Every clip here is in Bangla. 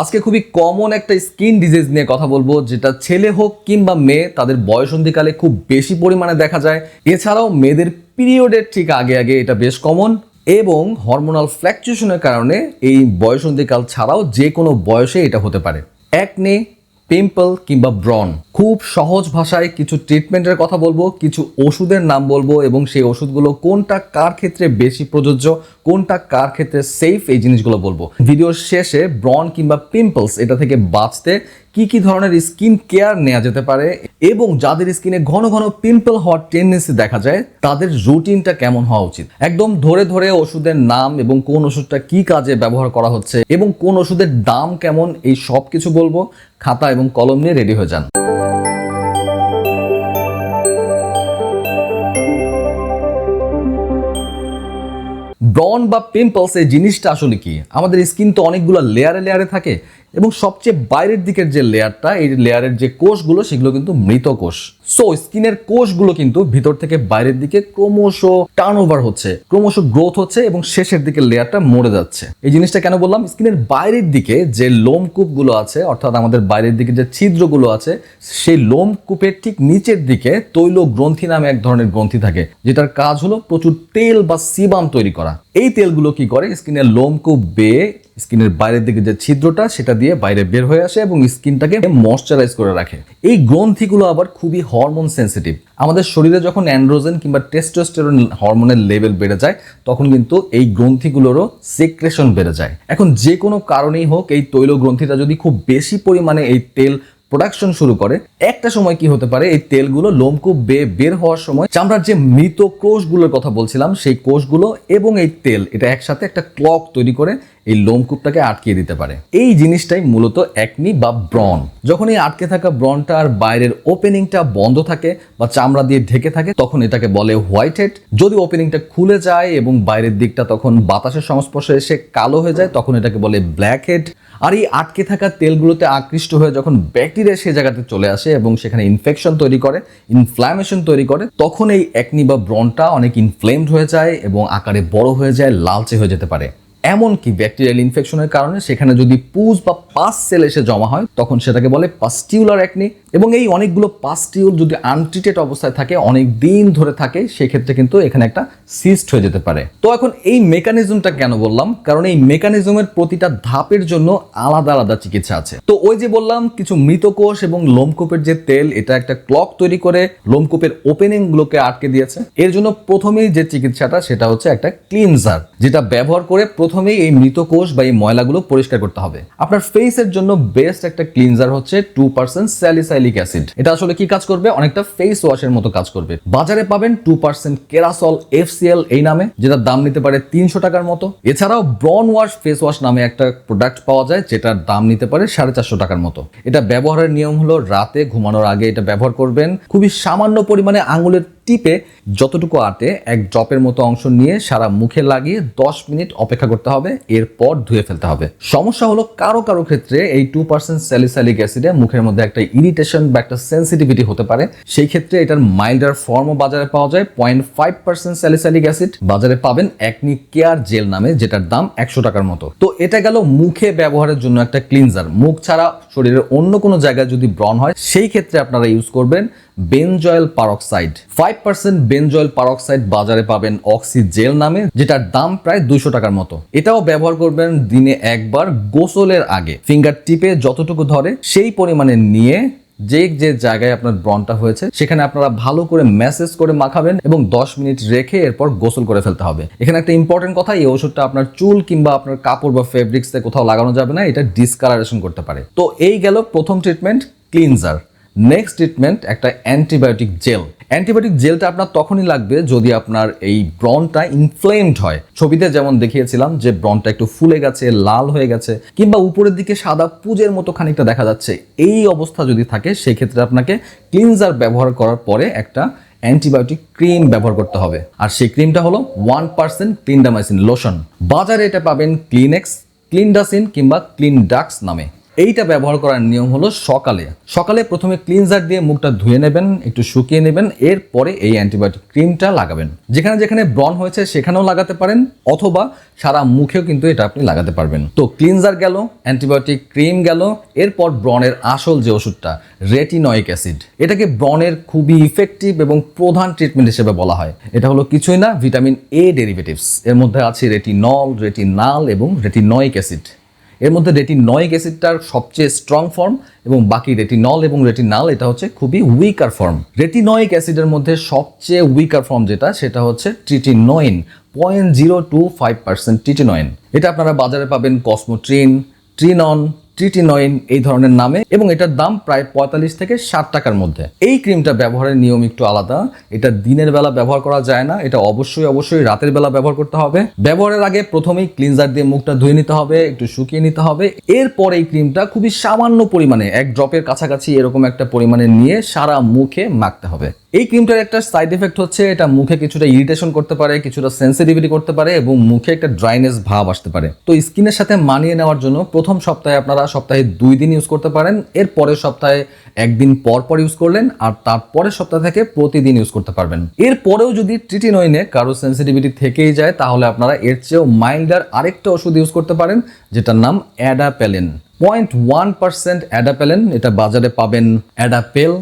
আজকে খুবই কমন একটা স্কিন ডিজিজ নিয়ে কথা বলব, যেটা ছেলে হোক কিংবা মেয়ে, তাদের বয়সন্ধিকালে খুব বেশি পরিমাণে দেখা যায়। এছাড়াও মেয়েদের পিরিয়ডের ঠিক আগে আগে এটা বেশ কমন এবং হরমোনাল ফ্ল্যাকচুয়েশনের কারণে এই বয়সন্ধিকাল ছাড়াও যে কোনো বয়সে এটা হতে পারে। একনে পিম্পল কিংবা ব্রন খুব সহজ ভাষায় কিছু ট্রিটমেন্টের কথা বলব, কিছু ওষুধের নাম বলব এবং সেই ওষুধগুলো কোনটা কার ক্ষেত্রে বেশি প্রযোজ্য, কোনটা কার ক্ষেত্রে সেফ এই জিনিসগুলো বলব। ভিডিওর শেষে ব্রন কিংবা পিম্পলস এটা থেকে বাঁচতে কি কি ধরনের স্কিন কেয়ার নেওয়া যেতে পারে এবং যাদের স্কিনে ঘন ঘন পিম্পল হওয়ার টেন্ডেন্সি দেখা যায়, তাদের রুটিনটা কেমন হওয়া উচিত? একদম ধরে ধরে ওষুধের নাম এবং কোন ওষুধটা কি কাজে ব্যবহার করা হচ্ছে এবং কোন ওষুধের দাম কেমন, এই সব কিছু বলব। খাতা এবং কলম নিয়ে রেডি হয়ে যান। ব্রন বা পিম্পলস, এই জিনিসটা আসলে কি? আমাদের স্কিন তো অনেকগুলো লেয়ারে লেয়ারে থাকে। এবং সবচেয়ে বাইরের দিকের যে লেয়ারটা, এই লেয়ারের যে কোষগুলো, সেগুলো কিন্তু মৃত কোষ। সো স্কিনের কোষগুলো কিন্তু ভিতর থেকে বাইরের দিকে ক্রমশ টার্ন ওভার হচ্ছে, ক্রমশ গ্রোথ হচ্ছে এবং শেষের দিকে লেয়ারটা মরে যাচ্ছে। এই জিনিসটা কেন বললাম? স্কিনের বাইরের দিকে যে লোমকূপগুলো আছে, অর্থাৎ আমাদের বাইরের দিকে যে ছিদ্রগুলো আছে, সেই লোমকূপের ঠিক নিচের দিকে তৈল গ্রন্থি নামে এক ধরনের গ্রন্থি থাকে, যেটার কাজ হলো প্রচুর তেল বা সিবাম তৈরি করা। এই তেলগুলো কি করে? স্কিনের লোমকূপ বেয়ে স্কিনের বাইরের দিকে যে ছিদ্রটা, সেটা দিয়ে বাইরে বের হয়ে আসে এবং স্কিনটাকে ময়শ্চারাইজ করে রাখে। এই গ্রন্থিগুলো আবার খুবই হরমোন সেন্সিটিভ আমাদের শরীরে যখন অ্যান্ড্রোজেন কিংবা টেস্টোস্টেরন হরমোনের লেভেল বেড়ে যায়, তখন কিন্তু এই গ্রন্থিগুলোরও সেক্রেশন বেড়ে যায়। এখন যে কোনো কারণেই হোক, এই তৈল গ্রন্থিটা যদি খুব বেশি পরিমাণে এই তেল প্রোডাকশন শুরু করে। একটা সময় কি হতে পারে, এই তেলগুলো লোমকূপ বেয়ে বের হওয়ার সময় চামড়ার যে মৃত কোষগুলোর কথা বলছিলাম, সেই কোষগুলো এবং এই তেল, এটা একসাথে একটা ক্লক তৈরি করে এই লোমকূপটাকে আটকিয়ে দিতে পারে। এই জিনিসটাই মূলত একনি বা ব্রন যখন এই আটকে থাকা ব্রনটা আর বাইরের ওপেনিংটা বন্ধ থাকে বা চামড়া দিয়ে ঢেকে থাকে, তখন এটাকে বলে হোয়াইট হেড যদি ওপেনিংটা খুলে যায় এবং বাইরের দিকটা তখন বাতাসের সংস্পর্শে এসে কালো হয়ে যায়, তখন এটাকে বলে ব্ল্যাক হেড আর এই আটকে থাকা তেলগুলোতে আকৃষ্ট হয়ে যখন ব্যাকটেরিয়া সে জায়গাতে চলে আসে এবং সেখানে ইনফেকশন তৈরি করে ইনফ্ল্যামেশন তৈরি করে, তখন এই একনি বা ব্রনটা অনেক ইনফ্লেমড হয়ে যায় এবং আকারে বড় হয়ে যায়, লালচে হয়ে যেতে পারে। এমনকি ব্যাকটেরিয়াল ইনফেকশনের কারণে সেখানে যদি পুজ বা পাস সেল এসে জমা হয়, তখন সেটাকে বলে পাস্টিউলার একনি এবং এই অনেকগুলো পাস্টিউল যদি আনট্রিটেড অবস্থায় থাকে, অনেক দিন ধরে থাকে, সেক্ষেত্রে কিন্তু এখানে একটা সিস্ট হয়ে যেতে পারে। তো এখন এই মেকানিজমটা কেন বললাম? কারণ এই মেকানিজমের প্রতিটা ধাপের জন্য আলাদা আলাদা চিকিৎসা আছে। তো ওই যে বললাম, কিছু মৃত কোষ এবং লোমকূপের যে তেল, এটা একটা ক্লক তৈরি করে লোমকূপের ওপেনিং গুলোকে আটকে দিয়েছে। এর জন্য প্রথমেই যে চিকিৎসাটা, সেটা হচ্ছে একটা ক্লিনজার যেটা ব্যবহার করে প্রথমেই এই মৃত কোষ বা এই ময়লাগুলো পরিষ্কার করতে হবে। আপনার ফেসের জন্য বেস্ট একটা ক্লিনজার হচ্ছে টু পার্সেন্ট স্যালিসাইলিক অ্যাসিড। এটা আসলে কি কাজ করবে? অনেকটা ফেস ওয়াশের মতো কাজ করবে। বাজারে পাবেন টু পার্সেন্ট কেরাসল এফসিএল এই নামে, যেটার দাম নিতে পারে তিনশো টাকার মতো। এছাড়াও ব্রন ওয়াশ ফেস ওয়াশ নামে একটা প্রোডাক্ট পাওয়া যায়, যেটার দাম নিতে পারে সাড়ে চারশো টাকার মতো। এটা ব্যবহারের নিয়ম হলো রাতে ঘুমানোর আগে এটা ব্যবহার করবেন। খুবই সামান্য পরিমাণে আঙুলের টিপে যতটুকু আটে, এক ড্রপের মতো অংশ নিয়ে সারা মুখে লাগিয়ে দশ মিনিট অপেক্ষা করতে হবে, এরপর ধুয়ে ফেলতে হবে। সমস্যা হলো কারও কারও ক্ষেত্রে এই টু পার্সেন্ট স্যালিসাইলিক অ্যাসিডে মুখের মধ্যে একটা ইরিটেশন বা একটা সেন্সিটিভিটি হতে পারে। সেই ক্ষেত্রে এটার মাইল্ডার ফর্মও বাজারে পাওয়া যায়। Point five percent salicylic acid বাজারে পাবেন একনি কেয়ার জেল নামে, যেটার দাম একশো টাকার মতো। তো এটা গেল মুখে ব্যবহারের জন্য একটা ক্লিনজার মুখ ছাড়া শরীরের অন্য কোনো জায়গায় যদি ব্রন হয়, সেই ক্ষেত্রে আপনারা ইউজ করবেন benzoyl peroxide five percent benzoyl peroxide বাজারে পাবেন অক্সি জেল নামে, যেটার দাম প্রায় দুশো টাকার মতো। এটাও ব্যবহার করবেন দিনে একবার গোসলের আগে। ফিঙ্গার টিপে যতটুকু ধরে, সেই পরিমাণে নিয়ে যে যে জায়গায় আপনার ব্রনটা হয়েছে, সেখানে আপনারা ভালো করে ম্যাসেজ করে মাখাবেন এবং দশ মিনিট রেখে এরপর গোসল করে ফেলতে হবে। এখানে একটা ইম্পর্টেন্ট কথা, এই ওষুধটা আপনার চুল কিংবা আপনার কাপড় বা ফেব্রিক্সে কোথাও লাগানো যাবে না, এটা ডিসকালারেশন করতে পারে। তো এই গেল প্রথম ট্রিটমেন্ট ক্লিনজার নেক্সট ট্রিটমেন্ট একটা অ্যান্টিবায়োটিক জেল অ্যান্টিবায়োটিক জেলটা আপনার তখনই লাগবে যদি আপনার এই ব্রনটা ইনফ্লেমড হয়। ছবিতে যেমন দেখিয়েছিলাম যে ব্রনটা একটু ফুলে গেছে, লাল হয়ে গেছে, কিংবা উপরের দিকে সাদা পুজের মতো খানিকটা দেখা যাচ্ছে, এই অবস্থা যদি থাকে সেই ক্ষেত্রে আপনাকে ক্লিনজার ব্যবহার করার পরে একটা অ্যান্টিবায়োটিক ক্রিম ব্যবহার করতে হবে। আর সেই ক্রিমটা হলো ওয়ান পার্সেন্ট ক্লিনডামাইসিন লোশন বাজারে এটা পাবেন ক্লিনেক্স ক্লিনডাসিন কিংবা ক্লিনডাক্স নামে। এইটা ব্যবহার করার নিয়ম হলো সকালে। সকালে প্রথমে ক্লিনজার দিয়ে মুখটা ধুয়ে নেবেন, একটু শুকিয়ে নেবেন, এরপরে এই অ্যান্টিবায়োটিক ক্রিমটা লাগাবেন। যেখানে যেখানে ব্রণ হয়েছে সেখানেও লাগাতে পারেন, অথবা সারা মুখেও কিন্তু এটা আপনি লাগাতে পারবেন। তো ক্লিনজার গেল অ্যান্টিবায়োটিক ক্রিম গেল, এরপর ব্রণের আসল যে ওষুধটা রেটিনয়েক অ্যাসিড এটাকে ব্রণের খুবই ইফেক্টিভ এবং প্রধান ট্রিটমেন্ট হিসেবে বলা হয়। এটা হলো কিছুই না ভিটামিন এ ডেরিভেটিভস এর মধ্যে আছে রেটিনল রেটিনাল এবং রেটিনয়েক অ্যাসিড এর মধ্যে রেটিনয়েক অ্যাসিডটার সবচেয়ে স্ট্রং ফর্ম এবং বাকি রেটিনল এবং রেটিনাল, এটা হচ্ছে খুবই উইকার ফর্ম রেটিনয়েক অ্যাসিডের মধ্যে সবচেয়ে উইকার ফর্ম যেটা, সেটা হচ্ছে tretinoin point zero two five percent tretinoin এটা আপনারা বাজারে পাবেন কসমোট্রিন ট্রিনন ট্রিটিনয়েন এই ধরনের নামে এবং এটার দাম প্রায় পঁয়তাল্লিশ থেকে ষাট টাকার মধ্যে। এই ক্রিমটা ব্যবহারের নিয়ম একটু আলাদা। এটা দিনের বেলা ব্যবহার করা যায় না। এটা অবশ্যই অবশ্যই রাতের বেলা ব্যবহার করতে হবে। ব্যবহারের আগে প্রথমেই ক্লিনজার দিয়ে মুখটা ধুয়ে নিতে হবে, একটু শুকিয়ে নিতে হবে। এরপর এই ক্রিমটা খুবই সামান্য পরিমাণে, এক ড্রপের কাছাকাছি এরকম একটা পরিমাণে নিয়ে সারা মুখে মাখতে হবে। এই ক্রিমটার একটা সাইড এফেক্ট হচ্ছে, এটা মুখে কিছুটা ইরিটেশন করতে পারে, কিছুটা সেন্সিটিভিটি করতে পারে এবং মুখে একটা ড্রাইনেস ভাব আসতে পারে। তো স্কিনের সাথে মানিয়ে নেওয়ার জন্য প্রথম সপ্তাহে আপনারা সপ্তাহে দুই দিন ইউজ করতে পারেন। এর পরের সপ্তাহে একদিন পর পর ইউজ করলেন আর তারপরের সপ্তাহ থেকে প্রতিদিন ইউজ করতে পারবেন। এরপরেও যদি ট্রিটিনইনে কারও সেন্সিটিভিটি থেকেই যায়, তাহলে আপনারা এর চেয়েও মাইল্ডার আরেকটা ওষুধ ইউজ করতে পারেন, যেটার নাম adapalene point one percent adapalene এটা বাজারে পাবেন অ্যাডাপেল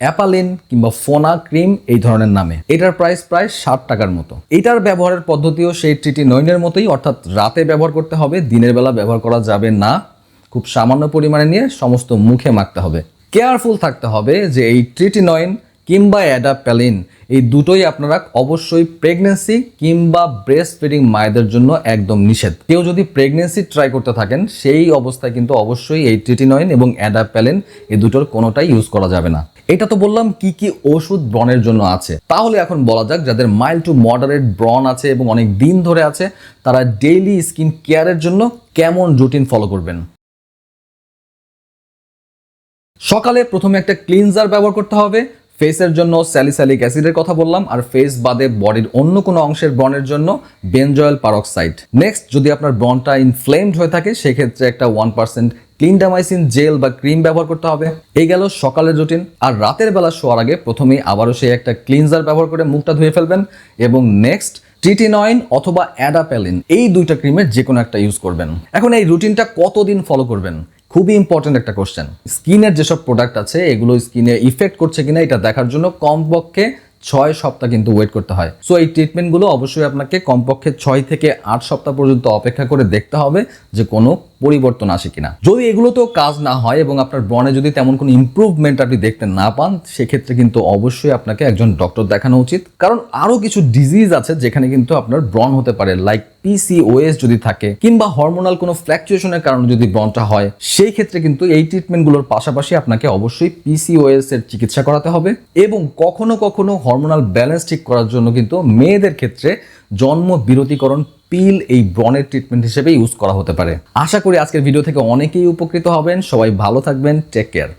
অ্যাপালিন কিংবা ফোনা ক্রিম এই ধরনের নামে। এটার প্রাইস প্রায় ষাট টাকার মতো। এটার ব্যবহারের পদ্ধতিও সেই ট্রিটি নইনের মতোই, অর্থাৎ রাতে ব্যবহার করতে হবে, দিনের বেলা ব্যবহার করা যাবে না। খুব সামান্য পরিমাণে নিয়ে সমস্ত মুখে মাখতে হবে। কেয়ারফুল থাকতে হবে যে এই ট্রিটিনয়েন কিংবা অ্যাডাপ্যালিন এই দুটোই আপনারা অবশ্যই প্রেগনেন্সি কিংবা ব্রেস্ট ফিডিং মায়েদের জন্য একদম নিষেধ। কেউ যদি প্রেগনেন্সি ট্রাই করতে থাকেন, সেই অবস্থায় কিন্তু অবশ্যই এই ট্রিটিনয়েন এবং অ্যাডাপ্যালিন এই দুটোর কোনোটাই ইউজ করা যাবে না। এটা তো বললাম কি কি ওষুধ ব্রণের জন্য আছে। তাহলে এখন বলা যাক, যাদের মাইল্ড টু মডারেট ব্রণ আছে এবং অনেক দিন ধরে আছে, তারা ডেইলি স্কিন কেয়ারের জন্য কেমন রুটিন ফলো করবেন? সকালে প্রথমে একটা ক্লিনজার ব্যবহার করতে হবে। ফেসের জন্য স্যালিস্যালিক অ্যাসিডের কথা বললাম, আর ফেস বাদে বডির অন্য কোনো অংশের ব্রণের জন্য বেনজয়েল পারক্সাইড নেক্সট যদি আপনার ব্রণটা ইনফ্লেমড হয়ে থাকে, সেক্ষেত্রে একটা ওয়ান পার্সেন্ট ক্লিনডামাইসিন জেল বা ক্রিম ব্যবহার করতে হবে। এই গেল সকালের রুটিন আর রাতের বেলা শোয়ার আগে প্রথমেই আবারও সেই একটা ক্লিনজার ব্যবহার করে মুখটা ধুয়ে ফেলবেন। এবং নেক্সট ট্রিটিনয়েন অথবা অ্যাডাপেলিন এই দুইটা ক্রিমের যে কোনো একটা ইউজ করবেন। এখন এই রুটিনটা কতদিন ফলো করবেন? খুবই ইম্পর্টেন্ট একটা কোশ্চেন স্কিনের যেসব প্রোডাক্ট আছে, এগুলো স্কিনে ইফেক্ট করছে কিনা এটা দেখার জন্য কমপক্ষে ছয় সপ্তাহ কিন্তু ওয়েট করতে হয়। সো এই ট্রিটমেন্টগুলো অবশ্যই আপনাকে কমপক্ষে ছয় থেকে আট সপ্তাহ পর্যন্ত অপেক্ষা করে দেখতে হবে যে কোনো পরিবর্তন আসে কিনা। যদি এগুলোতেও কাজ না হয় এবং আপনার ব্রণে যদি তেমন কোনো ইম্প্রুভমেন্ট আপনি দেখতে না পান, সেক্ষেত্রে কিন্তু অবশ্যই আপনাকে একজন ডক্টর দেখানো উচিত। কারণ আরও কিছু ডিজিজ আছে যেখানে কিন্তু আপনার ব্রণ হতে পারে লাইক পিসিওএস যদি থাকে কিংবা হরমোনাল কোনো ফ্ল্যাকচুয়েশনের কারণে যদি ব্রণটা হয়, সেই ক্ষেত্রে কিন্তু এই ট্রিটমেন্টগুলোর পাশাপাশি আপনাকে অবশ্যই পিসিওএস এর চিকিৎসা করাতে হবে এবং কখনো কখনো হরমোনাল ব্যালেন্স ঠিক করার জন্য কিন্তু মেয়েদের ক্ষেত্রে জন্ম বিরতিকরণ পিল এই ব্রণের ট্রিটমেন্ট হিসেবে ইউজ করা হতে পারে। আশা করি আজকের ভিডিও থেকে অনেকেই উপকৃত হবেন। সবাই ভালো থাকবেন। Take care